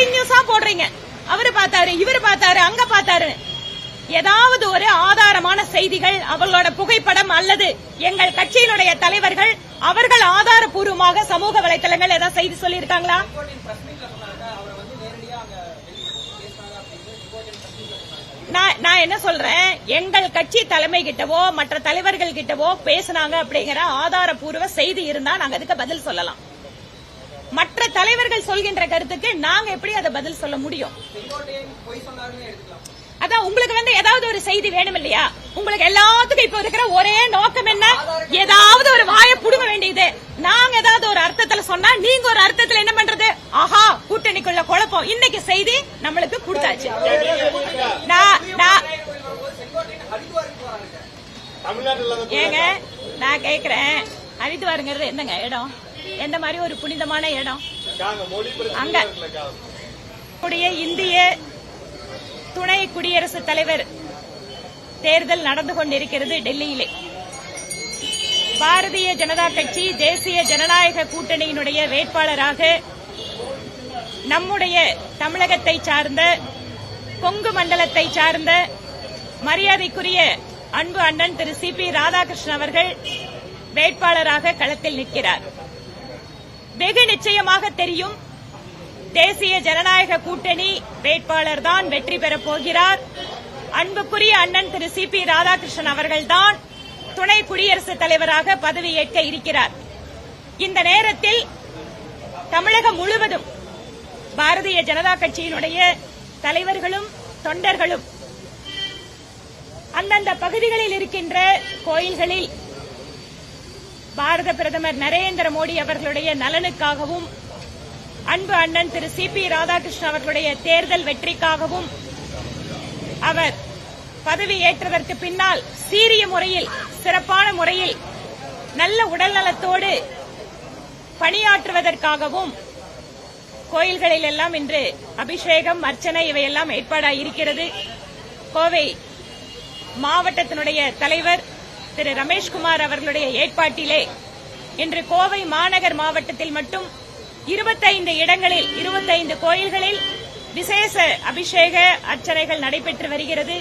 Braking போடுறீங்க. அவரு பார்த்தாரு இவர் பார்த்தாரு அங்க பார்த்தாரு. ஏதாவது ஒரு ஆதாரமான செய்திகள் அவர்களோட புகைப்படம் அல்லது எங்கள் கட்சியினுடைய தலைவர்கள் அவர்கள் ஆதாரபூர்வமாக சமூக வலைத்தளங்கள் ஏதாவது செய்தி சொல்லியிருக்காங்களா? நான் நான் என்ன சொல்றேன்? எங்கள் கட்சி தலைமை கிட்டவோ மற்ற தலைவர்கள் கிட்டவோ பேசுனாங்க அப்படிங்கிற ஆதாரபூர்வ செய்தி இருந்தா நாங்க அதுக்கு பதில் சொல்லலாம். மற்ற தலைவர்கள் சொல்கின்ற கருத்துக்கு நாங்க எப்படி அதை பதில் சொல்ல முடியும்? அதான் உங்களுக்கு வந்து ஏதாவது ஒரு செய்தி வேணும் இல்லையா உங்களுக்கு எல்லாத்துக்கும் இப்ப இருக்கிற ஒரே நோக்கம் என்ன? ஏதாவது ஒரு வாயை புடுங்க வேண்டியது. நாங்க ஏதாவது ஒரு அர்த்தத்துல சொன்னா நீங்க ஒரு அர்த்தத்துல என்ன பண்றது? ஆஹா கூட்டணிக்குள்ள குழப்பம். இன்னைக்கு செய்தி நம்மளுக்கு கொடுத்தாச்சு. ஏங்க நான் கேக்குறேன். ஹரித்வாருங்கிறது என்னங்க இடம்? எந்த மாதிரி ஒரு புனிதமான இடம்? அங்க. இந்திய துணை குடியரசுத் தலைவர் தேர்தல் நடந்து கொண்டிருக்கிறது டெல்லியிலே. பாரதிய ஜனதா கட்சி தேசிய ஜனநாயக கூட்டணியினுடைய வேட்பாளராக நம்முடைய தமிழகத்தை சார்ந்த கொங்கு மண்டலத்தை சார்ந்த மரியாதைக்குரிய அன்பு அண்ணன் திரு சி பி ராதாகிருஷ்ணன் அவர்கள் வேட்பாளராக களத்தில் நிற்கிறார். வெகு நிச்சயமாக தெரியும். தேசிய ஜனநாயக கூட்டணி வேட்பாளர் தான் வெற்றி பெறப் போகிறார். அன்புக்குரிய அண்ணன் திரு சி பி ராதாகிருஷ்ணன் அவர்கள்தான் துணை குடியரசுத் தலைவராக பதவியேற்க இருக்கிறார். இந்த நேரத்தில் தமிழகம் முழுவதும் பாரதிய ஜனதா கட்சியினுடைய தலைவர்களும் தொண்டர்களும் அந்தந்த பகுதிகளில் இருக்கின்ற கோயில்களில் பாரத பிரதமர் நரேந்திர மோடி அவர்களுடைய நலனுக்காகவும் அன்பு அண்ணன் திரு சி பி ராதாகிருஷ்ணன் அவர்களுடைய தேர்தல் வெற்றிக்காகவும் அவர் பதவி ஏற்றதற்கு பின்னால் சீரிய முறையில் சிறப்பான முறையில் நல்ல உடல்நலத்தோடு பணியாற்றுவதற்காகவும் கோயில்களில் எல்லாம் இன்று அபிஷேகம் அர்ச்சனை இவையெல்லாம் ஏற்பாடாக இருக்கிறது கோவை மாவட்டத்தினுடைய தலைவர் திரு ரமேஷ்குமார் அவர்களுடைய ஏற்பாட்டிலே இன்று கோவை மாநகர் மாவட்டத்தில் மட்டும் இருபத்தைந்து இடங்களில் இருபத்தைந்து கோயில்களில் விசேஷ அபிஷேக அர்ச்சனைகள் நடைபெற்று வருகிறது.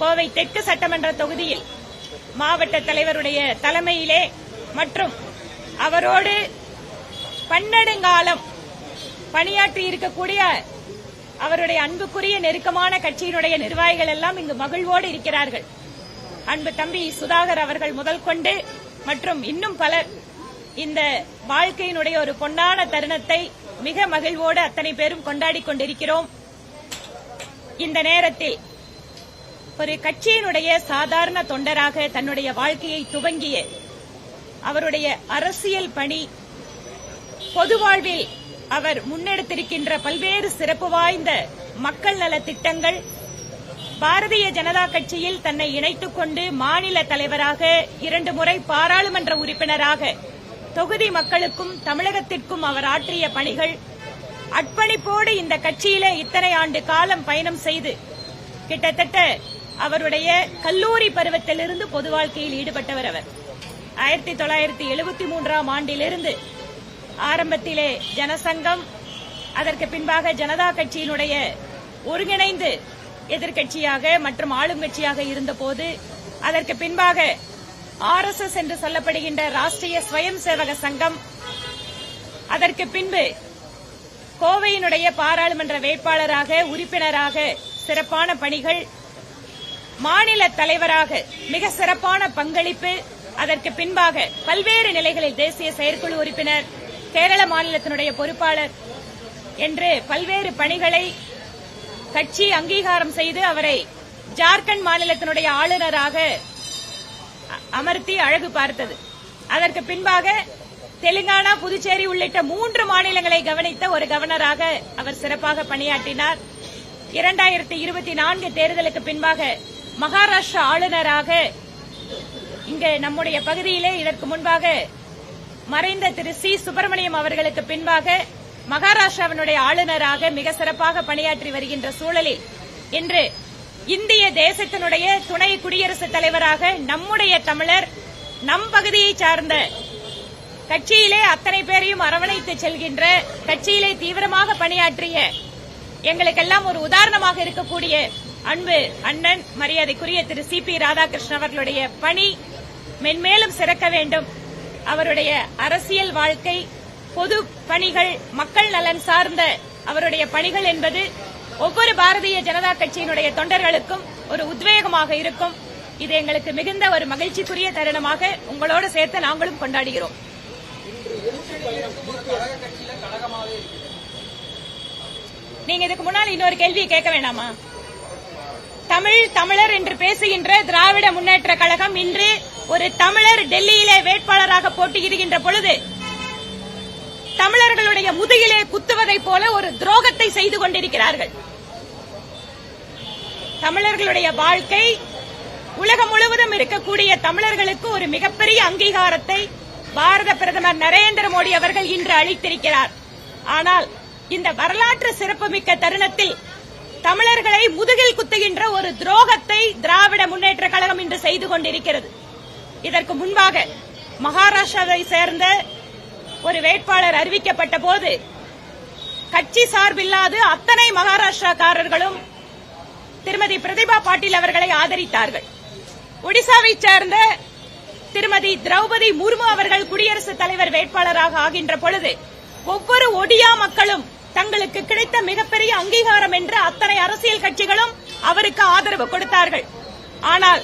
கோவை தெற்கு சட்டமன்ற தொகுதியில் மாவட்ட தலைவருடைய தலைமையிலே மற்றும் அவரோடு பன்னெடுங்காலம் பணியாற்றி இருக்கக்கூடிய அவருடைய அன்புக்குரிய நெருக்கமான கட்சியினுடைய நிர்வாகிகள் எல்லாம் இங்கு மகிழ்வோடு இருக்கிறார்கள். அன்பு தம்பி சுதாகர் அவர்கள் முதல் கொண்டு மற்றும் இன்னும் பலர் இந்த வாழ்க்கையினுடைய ஒரு பொன்னான தருணத்தை மிக மகிழ்வோடு அத்தனை பேரும் கொண்டாடி கொண்டிருக்கிறோம். இந்த நேரத்தில் ஒரு கட்சியினுடைய சாதாரண தொண்டராக தன்னுடைய வாழ்க்கையை துவங்கிய அவருடைய அரசியல் பணி பொது வாழ்வில் அவர் முன்னெடுத்திருக்கின்ற பல்வேறு சிறப்பு வாய்ந்த மக்கள் நல திட்டங்கள் பாரதிய ஜனதா கட்சியில் தன்னை இணைத்துக் கொண்டு மாநில தலைவராக இரண்டு முறை பாராளுமன்ற உறுப்பினராக தொகுதி மக்களுக்கும் தமிழகத்திற்கும் அவர் ஆற்றிய பணிகள் அர்ப்பணிப்போடு இந்த கட்சியிலே இத்தனை ஆண்டு காலம் பயணம் செய்து கிட்டத்தட்ட அவருடைய கல்லூரி பருவத்திலிருந்து பொது வாழ்க்கையில் ஈடுபட்டவர் அவர். ஆயிரத்தி தொள்ளாயிரத்தி எழுபத்தி மூன்றாம் ஆண்டிலிருந்து ஆரம்பத்திலே ஜனசங்கம் அதற்கு பின்பாக ஜனதா கட்சியினுடைய ஒருங்கிணைந்து எதிர்க்கட்சியாக மற்றும் ஆளும் கட்சியாக இருந்தபோது அதற்கு பின்பாக ஆர் எஸ் எஸ் என்று சொல்லப்படுகின்ற ராஷ்டிரிய ஸ்வயம் சேவக சங்கம் அதற்கு பின்பு கோவையினுடைய பாராளுமன்ற வேட்பாளராக உறுப்பினராக சிறப்பான பணிகள் மாநில தலைவராக மிக சிறப்பான பங்களிப்பு அதற்கு பின்பாக பல்வேறு நிலைகளில் தேசிய செயற்குழு உறுப்பினர் கேரள மாநிலத்தினுடைய பொறுப்பாளர் என்று பல்வேறு பணிகளை கட்சி அங்கீகாரம் செய்து அவரை ஜார்க்கண்ட் மாநிலத்தினுடைய ஆளுநராக அமர்த்தி அழகு பார்த்தது. அதற்கு பின்பாக தெலுங்கானா புதுச்சேரி உள்ளிட்ட மூன்று மாநிலங்களை கவனித்த ஒரு கவர்னராக அவர் சிறப்பாக பணியாற்றினார். இரண்டாயிரத்தி இருபத்தி நான்கு தேர்தலுக்கு பின்பாக மகாராஷ்டிரா ஆளுநராக இங்கு நம்முடைய பகுதியிலே இதற்கு முன்பாக மறைந்த திரு சி. சுப்பிரமணியம் அவர்களுக்கு பின்பாக மகாராஷ்டிராவினுடைய ஆளுநராக மிக சிறப்பாக பணியாற்றி வருகின்ற சூழலில் இன்று இந்திய தேசத்தினுடைய துணை குடியரசுத் தலைவராக நம்முடைய தமிழர் நம் பகுதியை சார்ந்த கட்சியிலே அத்தனை பேரையும் அரவணைத்து செல்கின்ற கட்சியிலே தீவிரமாக பணியாற்றிய எங்களுக்கெல்லாம் ஒரு உதாரணமாக இருக்கக்கூடிய அன்பு அண்ணன் மரியாதைக்குரிய திரு சி பி ராதாகிருஷ்ணன் அவர்களுடைய பணி மென்மேலும் சிறக்க வேண்டும். அவருடைய அரசியல் வாழ்க்கை பொது பணிகள் மக்கள் நலன் சார்ந்த அவருடைய பணிகள் என்பது ஒவ்வொரு பாரதிய ஜனதா கட்சியினுடைய தொண்டர்களுக்கும் ஒரு உத்வேகமாக இருக்கும். இது எங்களுக்கு மிகுந்த ஒரு மகிழ்ச்சிக்குரிய தருணமாக உங்களோடு சேர்த்து நாங்களும் கொண்டாடுகிறோம். நீங்க இதுக்கு முன்னால் இன்னொரு கேள்வியை கேட்க வேண்டாமா தமிழ் தமிழர் என்று பேசுகின்ற திராவிட முன்னேற்ற கழகம் இன்று ஒரு தமிழர் டெல்லியிலே வேட்பாளராக போட்டியிடுகின்ற பொழுது தமிழர்களுடைய முதுகிலே குத்துவதைப் போல ஒரு துரோகத்தை செய்து கொண்டிருக்கிறார்கள். தமிழர்களுடைய வாழ்க்கை உலகம் முழுவதும் இருக்கக்கூடிய தமிழர்களுக்கு ஒரு மிகப்பெரிய அங்கீகாரத்தை பாரத பிரதமர் நரேந்திர மோடி அவர்கள் இன்று அளித்திருக்கிறார். ஆனால் இந்த வரலாற்று சிறப்புமிக்க தருணத்தில் தமிழர்களை முதுகில் குத்துகின்ற ஒரு துரோகத்தை திராவிட முன்னேற்ற கழகம் இன்று செய்து கொண்டிருக்கிறது. இதற்கு முன்பாக மகாராஷ்டிராவை சேர்ந்த ஒரு வேட்பாளர் அறிவிக்கப்பட்ட போது கட்சி சார்பில்லாது அத்தனை மகாராஷ்டிராக்காரர்களும் திருமதி பிரதிபா பாட்டீல் அவர்களை ஆதரித்தார்கள். ஒடிசாவை சேர்ந்த திருமதி திரௌபதி முர்மு அவர்கள் குடியரசுத் தலைவர் வேட்பாளராக ஆகின்ற பொழுது ஒவ்வொரு ஒடியா மக்களும் தங்களுக்கு கிடைத்த மிகப்பெரிய அங்கீகாரம் என்று அத்தனை அரசியல் கட்சிகளும் அவருக்கு ஆதரவு கொடுத்தார்கள். ஆனால்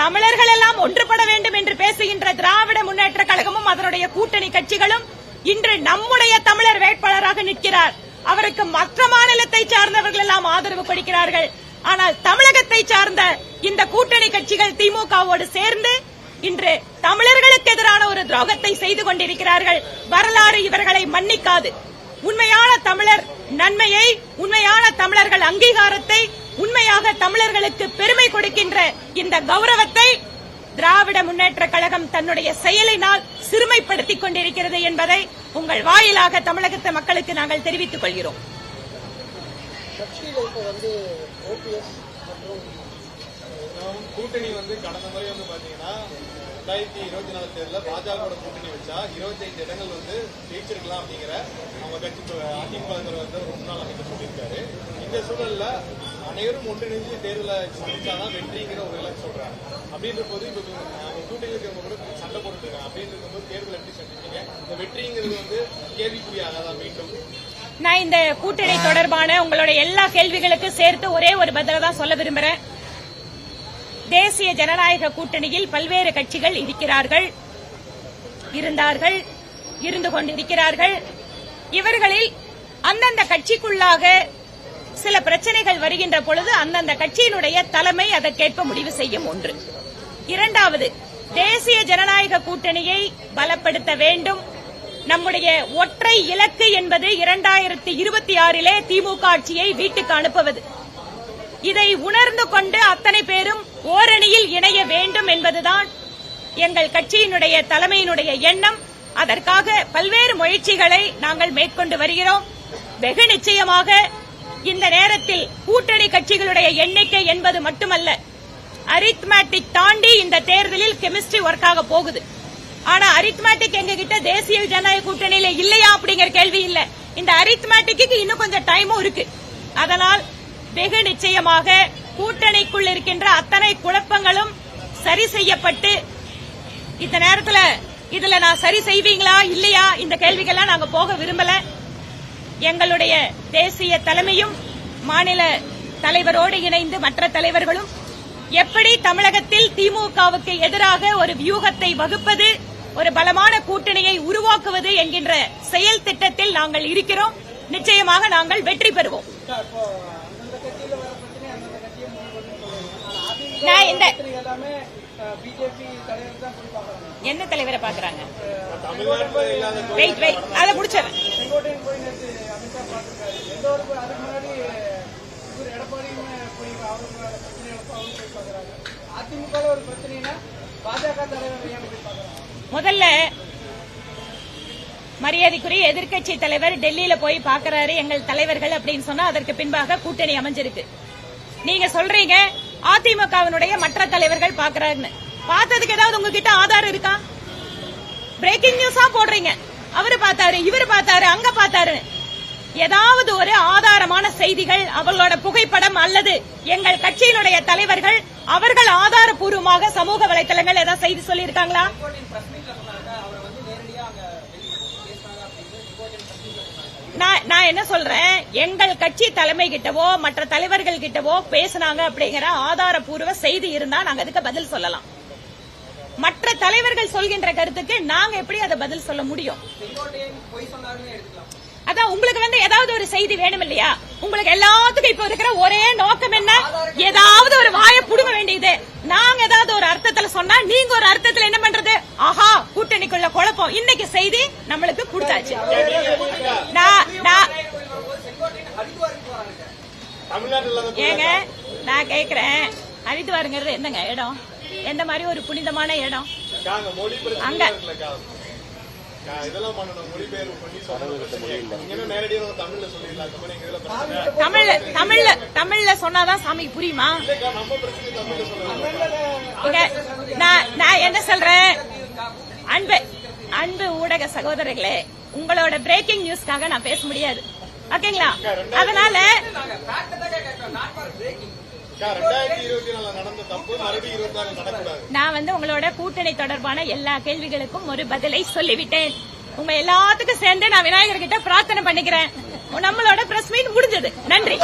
தமிழர்கள் எல்லாம் ஒன்றுபட வேண்டும் என்று பேசுகின்ற திராவிட முன்னேற்ற கழகமும் அதனுடைய கூட்டணி கட்சிகளும் இன்று நம்முடைய தமிழர் வேட்பாளராக நிற்கிறார். அவருக்கு மற்ற மாநிலத்தை சார்ந்தவர்கள் எல்லாம் ஆதரவு கொடுக்கிறார்கள். ஆனால் தமிழகத்தை சார்ந்த இந்த கூட்டணி கட்சிகள் திமுகவோடு சேர்ந்து இன்று தமிழர்களுக்கு எதிரான ஒரு துரோகத்தை செய்து கொண்டிருக்கிறார்கள். வரலாறு இவர்களை மன்னிக்காது. உண்மையான தமிழர் நன்மையை உண்மையான தமிழர்கள் அங்கீகாரத்தை உண்மையாக தமிழர்களுக்கு பெருமை கொடுக்கின்ற இந்த கௌரவத்தை திராவிட முன்னேற்ற கழகம் தன்னுடைய செயலினால் சிறுமைப்படுத்திக் கொண்டிருக்கிறது என்பதை உங்கள் வாயிலாக தமிழகத்து மக்களுக்கு நாங்கள் தெரிவித்துக் கொள்கிறோம். கூட்டணி வந்து கடந்த முறை வந்து பாத்தீங்கன்னா ரெண்டாயிரத்தி இருபத்தி நாலு தேர்தலில் பாஜகவோட கூட்டணி வச்சா இருபத்தைந்து இடங்கள் வந்து ஜெயிச்சிருக்கலாம் அப்படிங்கிற அவங்க கட்சி அதிமுக வந்து ரொம்ப நாள் அமைச்சர் சொல்லியிருக்காரு. இந்த சூழல்ல அனைவரும் ஒன்றிணைஞ்சு தேர்தலை சந்திச்சாதான் வெற்றிங்கிற ஒரு இலக்கு சொல்றாங்க. அப்படின்ற போது இப்போ கூட்டணி இருக்கிறவங்க கூட சண்டை போட்டுருக்காங்க அப்படின்றது அப்படின்னு தேர்தல் எப்படி சந்திச்சீங்க இந்த வெற்றிங்கிறது வந்து கேள்விக்குறியாகாதா மீண்டும். நான் இந்த கூட்டணி தொடர்பான உங்களோட எல்லா கேள்விகளுக்கும் சேர்த்து ஒரே ஒரு பதில தான் சொல்ல விரும்புறேன். தேசிய ஜனநாயக கூட்டணியில் பல்வேறு கட்சிகள் இருக்கிறார்கள். இருந்தார்கள். இருந்து கொண்டிருக்கிறார்கள். இவர்களில் அந்தந்த கட்சிக்குள்ளாக சில பிரச்சனைகள் வருகின்ற பொழுது அந்தந்த கட்சியினுடைய தலைமை அதற்கேற்ப முடிவு செய்யும் ஒன்று. இரண்டாவது தேசிய ஜனநாயக கூட்டணியை பலப்படுத்த வேண்டும். நம்முடைய ஒற்றை இலக்கு என்பது இரண்டாயிரத்தி இருபத்தி ஆறிலே திமுக ஆட்சியை வீட்டுக்கு அனுப்புவது. இதை உணர்ந்து கொண்டு அத்தனை பேரும் ஓரணியில் இணைய வேண்டும் என்பதுதான் எங்கள் கட்சியினுடைய தலைமையினுடைய எண்ணம். அதற்காக பல்வேறு முயற்சிகளை நாங்கள் மேற்கொண்டு வருகிறோம். வெகு நிச்சயமாக இந்த நேரத்தில் கூட்டணி கட்சிகளுடைய எண்ணிக்கை என்பது மட்டுமல்ல அரித்மேட்டிக் தாண்டி இந்த தேர்தலில் கெமிஸ்ட்ரி ஒர்க் ஆக போகுது. ஆனா அரித்மேட்டிக் எங்க கிட்ட தேசிய ஜனநாயக கூட்டணியில இல்லையா அப்படிங்கிற கேள்வி இல்ல. இந்த அரித்மேட்டிக்கு இன்னும் கொஞ்சம் டைமும் இருக்கு. அதனால் வெகு நிச்சயமாக கூட்டணிக்குள் இருக்கின்ற அத்தனை குழப்பங்களும் சரி செய்யப்பட்டு இந்த நேரத்தில் இதுல நான் சரி செய்வீங்களா இல்லையா இந்த கேள்விக்கெல்லாம் நாங்க போக விரும்பல. எங்களுடைய தேசிய தலைமையும் மாநில தலைவரோடு இணைந்து மற்ற தலைவர்களும் எப்படி தமிழகத்தில் திமுகவுக்கு எதிராக ஒரு வியூகத்தை வகுப்பது ஒரு பலமான கூட்டணியை உருவாக்குவது என்கின்ற செயல் திட்டத்தில் நாங்கள் இருக்கிறோம். நிச்சயமாக நாங்கள் வெற்றி பெறுவோம் இப்போ அந்தந்த கட்சியில் வர பிரச்சனை அந்தந்த கட்சியை முடிவு பண்ணி நான் இந்த என்ன தலைவரை பாக்குறாங்க வெயிட் வெயிட் அதை முடிச்சிடறேன். முதல்ல மரியாதைக்குரிய எதிர்க்கட்சி தலைவர் டெல்லியில போய் பாக்குறாரு எங்கள் தலைவர்கள் அப்படின்னு சொன்னா அதற்கு பின்பாக கூட்டணி அமைஞ்சிருக்கு. நீங்க சொல்றீங்க அதிமுகவினுடைய மற்ற தலைவர்கள் பாக்குறாருன்னு பார்த்ததுக்கு ஏதாவது உங்ககிட்ட ஆதாரம் இருக்கா? பிரேக்கிங் நியூஸா போடுறீங்க. அவரு பார்த்தாரு இவரு பார்த்தாரு அங்க பார்த்தாரு ஏதாவது ஒரு ஆதாரமான செய்திகள் அவர்களோட புகைப்படம் அல்லது எங்கள் கட்சியினுடைய தலைவர்கள் அவர்கள் ஆதாரப்பூர்வமாக சமூக வலைதளங்கள் ஏதாவது செய்தி சொல்லியிருக்காங்களா? நான் நான் என்ன சொல்றேன்? எங்கள் கட்சி தலைமை கிட்டவோ மற்ற தலைவர்கள் கிட்டவோ பேசுனாங்க அப்படிங்கிற ஆதாரப்பூர்வ செய்தி இருந்தா நாங்க அதுக்கு பதில் சொல்லலாம். மற்ற தலைவர்கள் சொல்கின்ற கருத்துக்கு நாங்க எப்படி அதை பதில் சொல்ல முடியும்? அதான் உங்களுக்கு வந்து ஏதாவது ஒரு செய்தி வேணும் இல்லையா உங்களுக்கு எல்லாத்துக்கும் இப்ப இருக்கிற ஒரே நோக்கம் என்ன? ஏதாவது ஒரு வாயை புடுங்க வேண்டியது. நாங்க ஏதாவது ஒரு அர்த்தத்துல சொன்னா நீங்க ஒரு அர்த்தத்துல என்ன பண்றது? ஆஹா கூட்டணிக்குள்ள குழப்பம். இன்னைக்கு செய்தி நம்மளுக்கு கொடுத்தாச்சு. ஏங்க நான் கேக்குறேன். ஹரித்வாருங்கிறது என்னங்க இடம்? எந்த மாதிரி ஒரு புனிதமான இடம்? அங்க மொழி அங்க. பிரச்சனை இருக்குல்லக்கா அக்கா, இதெல்லாம் பண்ணணும் மொழிபெயர்ப்பு பண்ணி சொல்லணும் பிரச்சனை நீங்க என்ன நேரடியாக நம்ம தமிழ்ல சொல்லிடலாம். இந்த மாதிரி எங்க இதுல பிரச்சனை தமிழ்ல தமிழ்ல தமிழ்ல சொன்னாதான் சாமிக்கு புரியுமா? நம்ம பிரச்சனை தமிழ்ல நான் நான் என்ன சொல்றேன்? அன்பு அன்பு ஊடக சகோதரர்களே உங்களோட பிரேக்கிங் நியூஸ்க்காக நான் பேச முடியாது. ஓகேங்களா? அதனால நான் வந்து உங்களோட கூட்டணி தொடர்பான எல்லா கேள்விகளுக்கும் ஒரு பதிலை சொல்லிவிட்டேன். உங்க எல்லாத்துக்கும் சேர்ந்து நான் விநாயகர் கிட்ட பிரார்த்தனை பண்ணிக்கிறேன். நம்மளோட பிரஸ் மீட் முடிஞ்சது. நன்றி.